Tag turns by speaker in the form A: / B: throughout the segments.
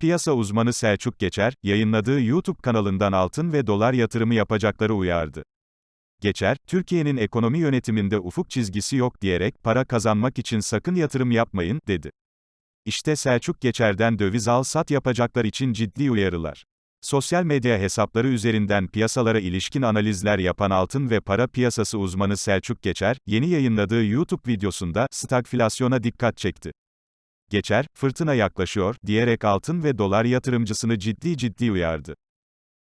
A: Piyasa uzmanı Selçuk Geçer, yayınladığı YouTube kanalından altın ve dolar yatırımı yapacakları uyardı. Geçer, Türkiye'nin ekonomi yönetiminde ufuk çizgisi yok diyerek, para kazanmak için sakın yatırım yapmayın, dedi. İşte Selçuk Geçer'den döviz al-sat yapacaklar için ciddi uyarılar. Sosyal medya hesapları üzerinden piyasalara ilişkin analizler yapan altın ve para piyasası uzmanı Selçuk Geçer, yeni yayınladığı YouTube videosunda, stagflasyona dikkat çekti. Geçer, fırtına yaklaşıyor, diyerek altın ve dolar yatırımcısını ciddi ciddi uyardı.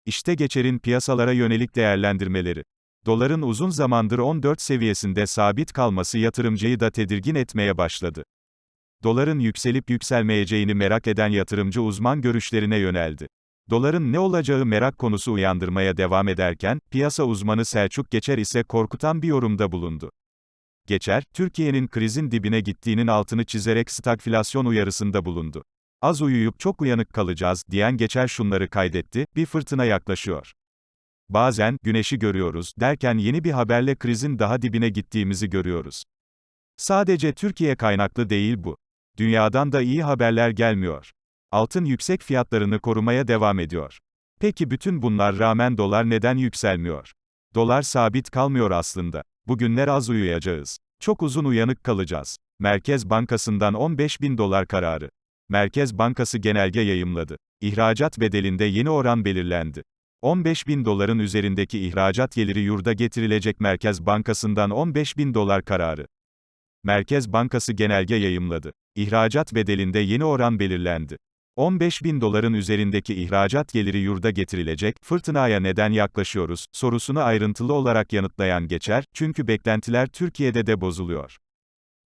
A: İşte Geçer'in piyasalara yönelik değerlendirmeleri. Doların uzun zamandır 14 seviyesinde sabit kalması yatırımcıyı da tedirgin etmeye başladı. Doların yükselip yükselmeyeceğini merak eden yatırımcı uzman görüşlerine yöneldi. Doların ne olacağı merak konusu uyandırmaya devam ederken, piyasa uzmanı Selçuk Geçer ise korkutan bir yorumda bulundu. Geçer, Türkiye'nin krizin dibine gittiğinin altını çizerek stagflasyon uyarısında bulundu. Az uyuyup çok uyanık kalacağız, diyen Geçer şunları kaydetti, bir fırtına yaklaşıyor. Bazen, güneşi görüyoruz, derken yeni bir haberle krizin daha dibine gittiğimizi görüyoruz. Sadece Türkiye kaynaklı değil bu. Dünyadan da iyi haberler gelmiyor. Altın yüksek fiyatlarını korumaya devam ediyor. Peki bütün bunlar rağmen dolar neden yükselmiyor? Dolar sabit kalmıyor aslında. Bugünler az uyuyacağız. Çok uzun uyanık kalacağız. Merkez Bankası'ndan 15 bin dolar kararı. Merkez Bankası genelge yayımladı. İhracat bedelinde yeni oran belirlendi. 15 bin doların üzerindeki ihracat geliri yurda getirilecek Merkez Bankası'ndan 15 bin dolar kararı. Merkez Bankası genelge yayımladı. İhracat bedelinde yeni oran belirlendi. 15 bin doların üzerindeki ihracat geliri yurda getirilecek, fırtınaya neden yaklaşıyoruz, sorusunu ayrıntılı olarak yanıtlayan geçer, çünkü beklentiler Türkiye'de de bozuluyor.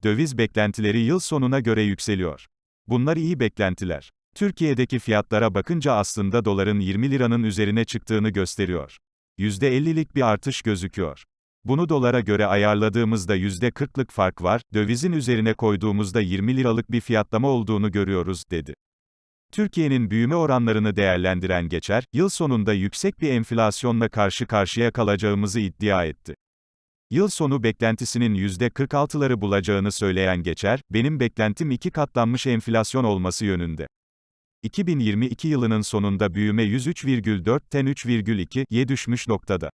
A: Döviz beklentileri yıl sonuna göre yükseliyor. Bunlar iyi beklentiler. Türkiye'deki fiyatlara bakınca aslında doların 20 liranın üzerine çıktığını gösteriyor. %50'lik bir artış gözüküyor. Bunu dolara göre ayarladığımızda %40'lık fark var, dövizin üzerine koyduğumuzda 20 liralık bir fiyatlama olduğunu görüyoruz, dedi. Türkiye'nin büyüme oranlarını değerlendiren Geçer, yıl sonunda yüksek bir enflasyonla karşı karşıya kalacağımızı iddia etti. Yıl sonu beklentisinin %46'ları bulacağını söyleyen Geçer, benim beklentim iki katlanmış enflasyon olması yönünde. 2022 yılının sonunda büyüme 103,4'ten 3,2'ye düşmüş noktada.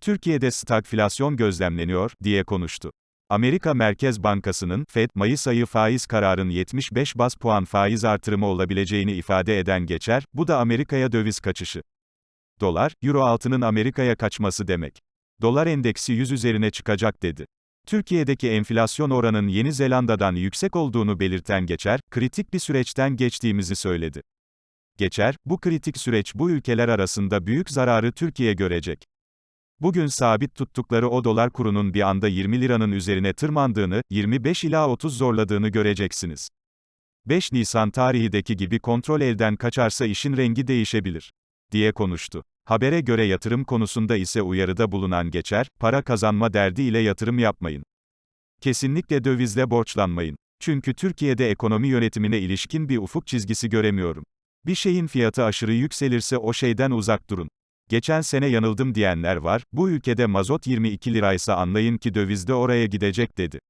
A: Türkiye'de stagflasyon gözlemleniyor, diye konuştu. Amerika Merkez Bankası'nın, FED, Mayıs ayı faiz kararın 75 bas puan faiz artırımı olabileceğini ifade eden geçer, bu da Amerika'ya döviz kaçışı. Dolar, Euro altının Amerika'ya kaçması demek. Dolar endeksi 100 üzerine çıkacak dedi. Türkiye'deki enflasyon oranın Yeni Zelanda'dan yüksek olduğunu belirten Geçer, kritik bir süreçten geçtiğimizi söyledi. Geçer, bu kritik süreç bu ülkeler arasında büyük zararı Türkiye görecek. Bugün sabit tuttukları o dolar kurunun bir anda 20 liranın üzerine tırmandığını, 25 ila 30 zorladığını göreceksiniz. 5 Nisan tarihideki gibi kontrol elden kaçarsa işin rengi değişebilir, diye konuştu. Habere göre yatırım konusunda ise uyarıda bulunan geçer, para kazanma derdiyle yatırım yapmayın. Kesinlikle dövizle borçlanmayın. Çünkü Türkiye'de ekonomi yönetimine ilişkin bir ufuk çizgisi göremiyorum. Bir şeyin fiyatı aşırı yükselirse o şeyden uzak durun. Geçen sene yanıldım diyenler var, bu ülkede mazot 22 liraysa anlayın ki dövizde oraya gidecek dedi.